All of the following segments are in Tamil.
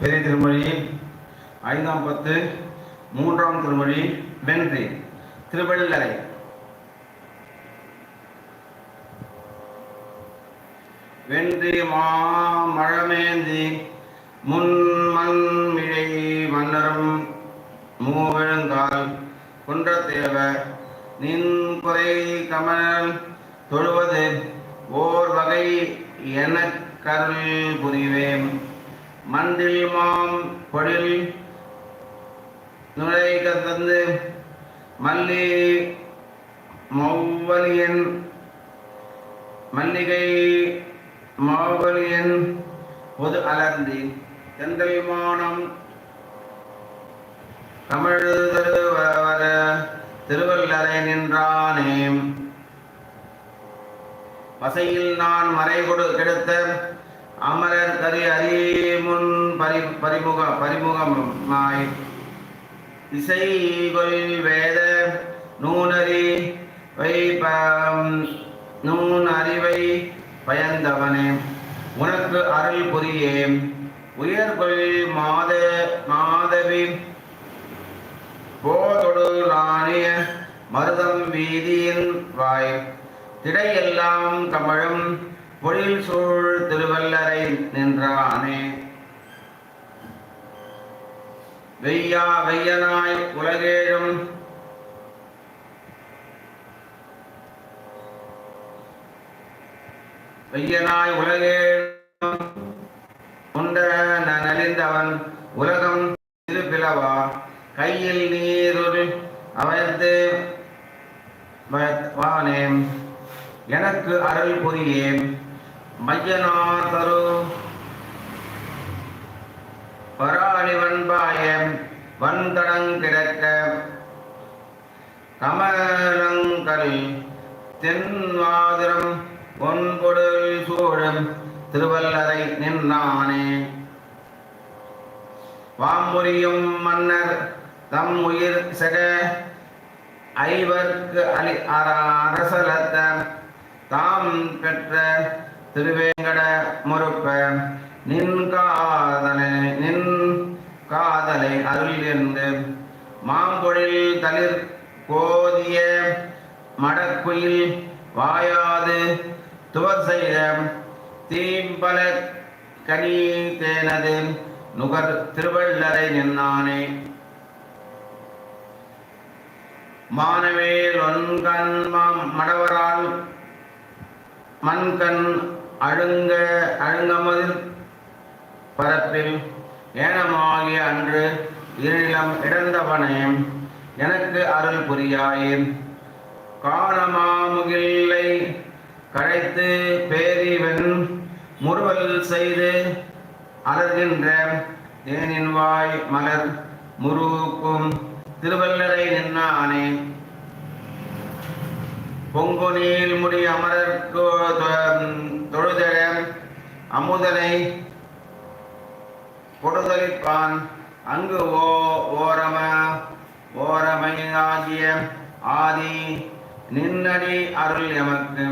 பெரிய திருமொழி ஐந்தாம் பத்து மூன்றாம் திருமொழி வென்றி திருவள்ளரை வென்றி மாமழமேந்தி முன் மண்மிழை மன்னரும் மூவெழுங்கால் குன்றத்தேவ நின் குறை கமல் தொழுவது ஓர் வகை எனக் கருள் புரிவேன். மந்தில் மாம் பொழில் நுழை தந்து மல்லி மௌவலியன் மல்லிகை மாவலியன் பொது அலர்ந்தி தென்றல் மானம் தமிழ் திருவர திருவல்லரை நின்றானே. வசையில் நான் மறை கொடு கெடுத்த அமரர் கரி அறிமுன் பரி பரிமுக பரிமுகமாய். இசைகொள் வேத நூனறி வை நூன் அறிவை பயந்தவனே உனக்கு அருள் புரியேன். உயர்கொள் மாத மாதவி போதொடு ராணிய மருதம் வீதியின் வாய். திடையெல்லாம் கமழும் பொழில் சூழ் திருவல்லரை நின்றானே. வெய்யா வெய்யனாய் உலகேழும். வெய்யனாய் உலகேழும். உண்ட ந- நலிந்தவன் உலகம் திருப்பிளவா கையில் நீருள் அவைத்து வானே எனக்கு அருள் புரியேன். மையனார் தரு பராணி வன்பாய வன்தடங் கிடக்க. கமலங்கள் தென்வாதிரம் ஒன்பொடு சூழம் திருவல்லரை நின்றானே வாம்புரியும் மன்னர் தம் உயிர் செக ஐவர்க்கு அலி அர- அரசலத்த தாம் பெற்ற திருவேங்கட முறுப்ப நின் காதலை நின் காதலை அருள் என்று மாம்பொழில் தளிர் கோதிய மடக்குயில் வாயாது துவர் செய்த தீம்பல கனி தேனது நுகர் திருவள்ளரை நின்னானே. மானவேல் ஒன்கண் மடவரால் மண்கண் அழுங்க அழுங்கமது பரப்பில் ஏனமாகிய அன்று இருநிலம் இடந்தவனே எனக்கு அருள் புரியாயே. காணமாமுகில்லை கழைத்து பேரிவன் முறுவல் செய்து அலர்கின்ற தேனின் வாய் மலர் முருக்கும் திருவல்லரை நின்னானே. பொங்குநீல் முடி அமரர்க்கு தொழுதல அமுதனை கொடுதலிப்பான். அங்கு ஓ ஓரம ஓரமையாகிய ஆதி நின்னடி அருள் எமக்கு.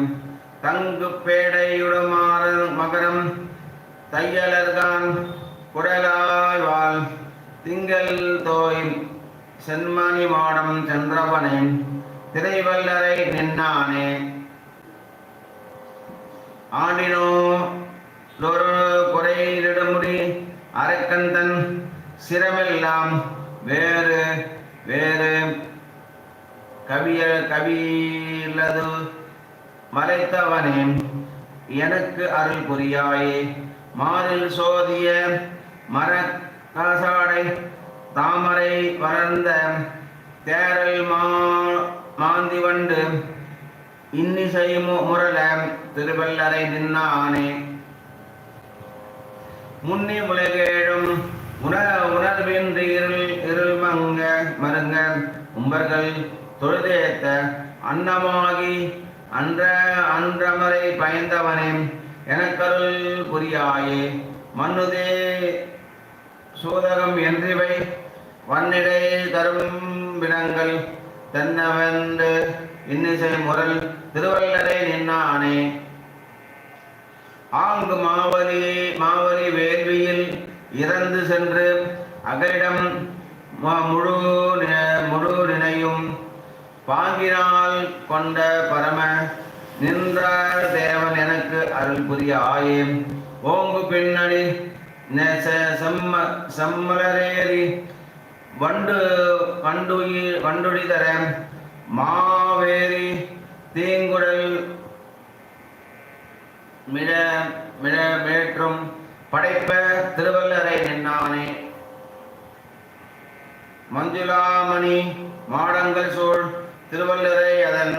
தங்கு பேடையுடுமாற மகரம் தையலர்கான் குரலாய்வாள் திங்கள் தோய் சென்மணி மாடம் சென்றவனேன். திரைவல்லரை நின்னானே. ஆண்டினோ குறையிடமுடி அரக்கந்தன் சிரமெல்லாம் வேறு வேறு. கவிய கவியில்லது மறைத்தவனே எனக்கு அருள் புரியாயே. மாறில் சோதிய மர காசாடை தாமரை வளர்ந்த தேரல் மா மாந்தி வண்டு. இன்னிசை மு- முரள திருவல்லரை நின்னானே. முன்னி உலகேழும் உணர உணர்வின்றி இருள் இருள் மங்க மருங்க உம்பர்கள் தொழுதேத்த அன்னமாகி அன்ற அன்றமரை பயந்தவனே. எனக்கருள் புரியாயே. மன்னுதே சோதகம் என்றிவை வன்னிடை தரும் வினங்கள் தென்னவென்று இன்னிசை முரல் திருவள்ளரை நின்னானே. ஆங்கு மாவலி மாவலி வேள்வியில் இறந்து சென்று அகரிடம் முழு முழு நினையும் பாங்கினால் கொண்ட பரம நின்ற தேவன் எனக்கு அருள் புரிய ஆயே ஓங்கு பின்னணி செம்ம செம்மலரேறி வண்டு வண்டுயி வண்டுடிதர மாவேரி தீங்குடல் மிட மிட மேற்றும் படைப்ப திருவல்லரை நின்னானே. மஞ்சுளாமணி மாடங்கள் சூழ் திருவள்ளுரை அதன்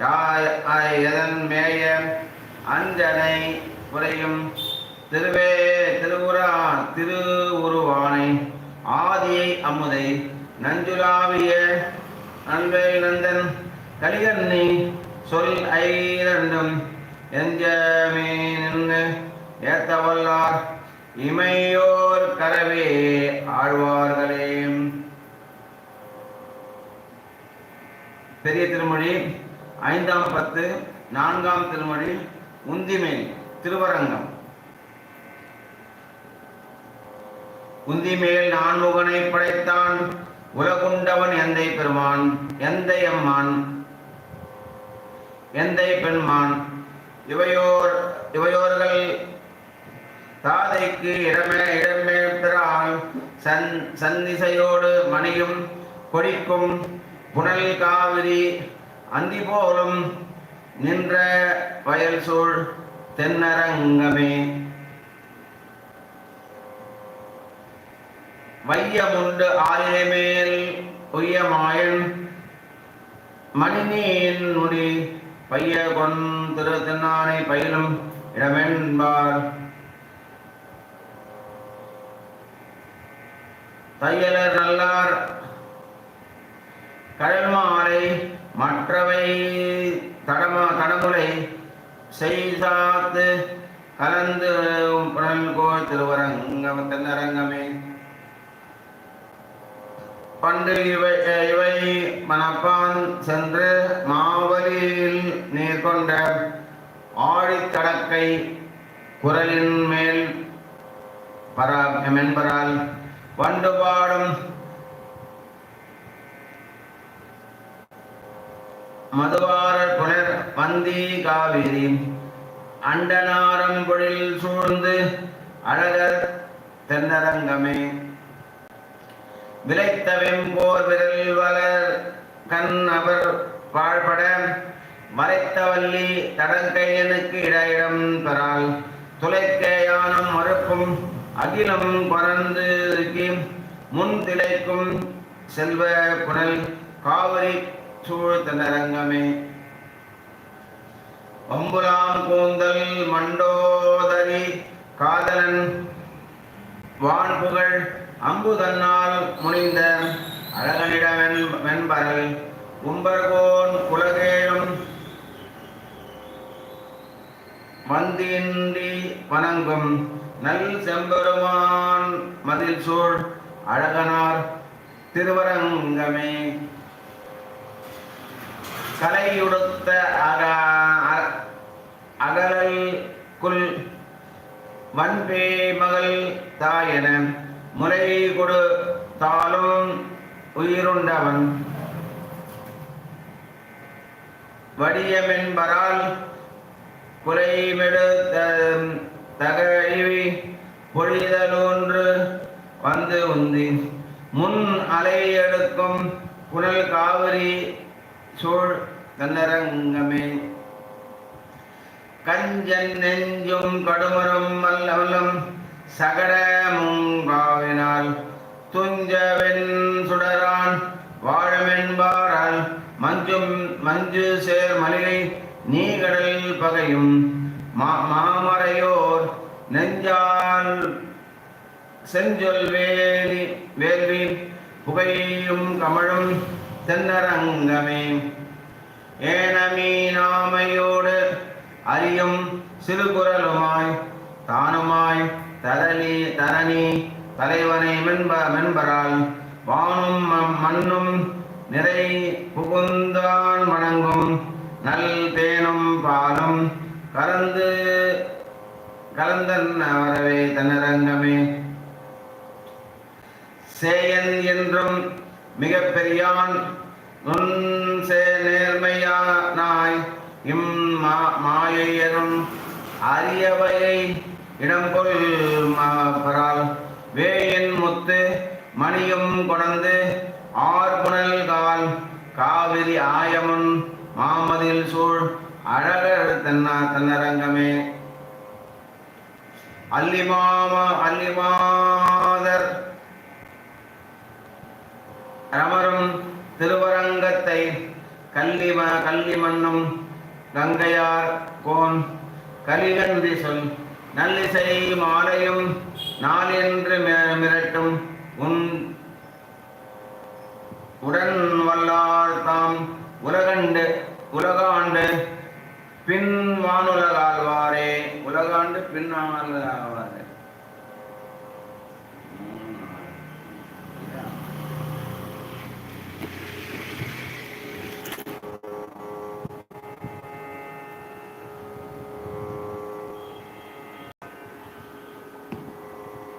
யா- ஆ- எதன் மேய அஞ்சனை குறையும் திருவே திருவுரா திருவுருவானை. ஆதியை அமுதை நஞ்சுலாவிய அன்பை நந்தன் கலிகன்னி சொல் ஐரண்டும் எஞ்சமே நின்று ஏத்தவல்லார் இமையோர் கரவே ஆழ்வார்களே பெரிய திருமொழி ஐந்தாம் பத்து நான்காம் திருமொழி உந்திமேல் திருவரங்கம். உந்திமேல் நான்முகனை படைத்தான் உலகுண்டவன் எந்தை பெருமான்? எந்தை அம்மான்? எந்தை பெண்மான்? இவையோர் இவையோர்கள் தாதைக்கு இடமே இடமேற்றால் சன் சந்திசையோடு மணியும் கொடிக்கும் புனல் காவிரி அந்தி போலும் நின்ற வயல் சூழ் தென்னரங்கமே. வையமுண்டு ஆலிலை மேல் உய்யமாயன் மணிநீன் முடி பைய கொன் திரு தென்னானை பயிலும் இடமென்பார். தையலர் நல்லார் கடல்மாலை மற்றவை தடம தடமுலை செய்தாத்து கலந்து புனல் கோள் திருவரங்கம் தென்னரங்கமே. பண்டு இவை இவை மணப்பான் சென்று மாவலியில் நீர் கொண்ட ஆழித்தடக்கை குரலின் மேல் பரா மென்பரால் வண்டு பாடும் மதுவாரர் புனர் வந்தி காவிரி. அண்டனாரம் பொழில் சூழ்ந்து அழகர் தென்னரங்கமே. விளைத்த வெம்போர் விரல் வளர் கண் அவர் வாழ்பட மறைத்த வள்ளி தடங்கையனுக்கு இடையிடம் பெறால் துளைக்க யானம் மறுப்பும் அகிலம் பறந்து முன் திளைக்கும் செல்வ புனல் காவிரி சூழ் தென்னரங்கமே அம்புலாம் கூந்தல் மண்டோதரி காதலன் வான்புகள் வான்புகழ் அம்புதன்னால் முனிந்த அழகனிடமென் வெண்பரல் கும்பர்கோன் குலகேழும் வந்தின்றி வணங்கும் நல் செம்பெருமான் மதில் சூழ் அழகனார் திருவரங்கமே. கலையுடுத்த அக அ- அகலல் குல் வன்பே மகள் தாயன முறையை கொடு தாளும் உயிருண்டவன். வடியமென்பரால் குறைமெடு த- தகழிவி பொழிதலொன்று வந்து உந்தி. முன் அலை எடுக்கும் புனல் காவிரி சூழ் தன்னரங்கமே கஞ்சன் நெஞ்சும் கடுமரும் மல்லவலம் சகடமுங்காவினால் துஞ்சவென் சுடரான் வாழமென்பாரால் மஞ்சும் மஞ்சு சேர் மலிலை நீகடல் பகையும் மா- மாமரையோர் நெஞ்சால் செஞ்சொல் வேலி வேள்வி புகையும் கமழும் தென்னரங்கமே. ஏனமீனாமையோடு அறியும் சிறுகுரலுமாய் தானுமாய் தரணி தரணி தலைவனை மென்ப மென்பரால் வானும் மண்ணும் நிறை புகுந்தான் வணங்கும். நல் தேனும் பாலும் கலந்து கலந்தன் வரவே தன்னரங்கமே சேயன் என்றும் மிக பெரியான் நுண் சே நேர்மையானாய் இம் மா மாயையரும் அரியவையை இடங்கொள் பரால். வேயின் முத்து மணியும் கொணந்து ஆர்புணல் கால். காவிரி ஆயமுன் மாமதில் சூழ் அழகர் தன்னா தன்னரங்கமே. அல்லிமாம அல்லிமாதர் ரமரும் திருவரங்கத்தை கல்லிம கல்லிமண்ணும் கங்கையார் கோன் கலிகன்றி சொல் நல்லிசை மாலையும் நாளென்று மி- மிரட்டும் உன் உடன் வல்லார் தாம் உலகண்டு உலகாண்டு பின் வானுலகாழ்வாரே உலகாண்டு பின்